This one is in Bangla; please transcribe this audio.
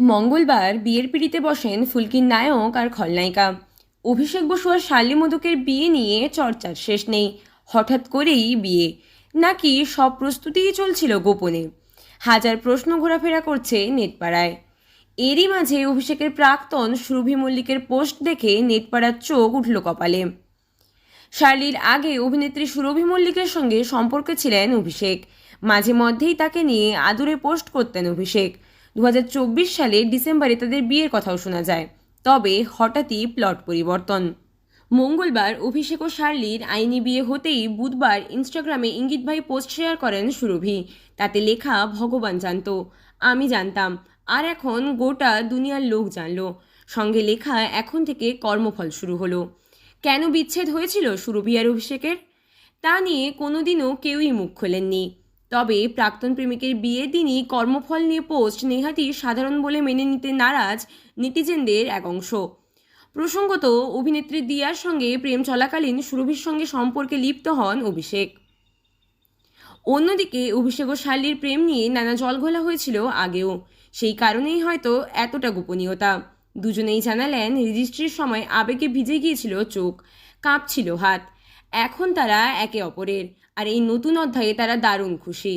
মঙ্গলবার বিয়ের পিড়িতে বসেন ফুলকির নায়ক আর খলনায়িকা। অভিষেক বসু আর শার্লি মোদকের বিয়ে নিয়ে চর্চার শেষ নেই। হঠাৎ করেই বিয়ে। নাকি সব প্রস্তুতিই চলছিল গোপনে? হাজার প্রশ্ন ঘোরাফেরা করছে নেটপাড়ায়। এরই মাঝে অভিষেকের প্রাক্তন সুরভি মল্লিকের পোস্ট দেখে নেটপাড়ার চোখ উঠল কপালে। শার্লির আগে অভিনেত্রী সুরভি মল্লিকের সঙ্গে সম্পর্কে ছিলেন অভিষেক। মাঝে মধ্যেই তাকে নিয়ে আদুরে পোস্ট করতেন অভিষেক। দু হাজার চব্বিশ সালে ডিসেম্বরে তাদের বিয়ের কথাও শোনা যায়। তবে হঠাৎই প্লট পরিবর্তন। মঙ্গলবার অভিষেক ও শার্লির আইনি বিয়ে হতেই বুধবার ইনস্টাগ্রামে ইঙ্গিতভাই পোস্ট শেয়ার করেন সুরভি। তাতে লেখা, ভগবান জানতো, আমি জানতাম, আর এখন গোটা দুনিয়ার লোক জানলো। সঙ্গে লেখা, এখন থেকে কর্মফল শুরু হলো। কেন বিচ্ছেদ হয়েছিল সুরভি আর অভিষেকের? তা নিয়ে কোনোদিনও কেউই মুখ খোলেননি। তবে প্রাক্তন প্রেমিকের বিয়ের দিনই কর্মফল নিয়ে পোস্ট নেহাতি সাধারণ বলে মেনে নিতে নারাজ নেটিজেনদের এক অংশ। প্রসঙ্গত, অভিনেত্রী দিয়ার সঙ্গে প্রেম চলাকালীন সুরভির সঙ্গে সম্পর্কে লিপ্ত হন অভিষেক। অন্যদিকে, অভিষেক ও শার্লির প্রেম নিয়ে নানা জলঘোলা হয়েছিল আগেও। সেই কারণেই হয়তো এতটা গোপনীয়তা। দুজনেই জানালেন, রেজিস্ট্রির সময় আবেগে ভিজে গিয়েছিল চোখ, কাঁপছিল হাত। এখন তারা একে অপরের আর এই নতুন অধ্যায়ে তারা দারুণ খুশি।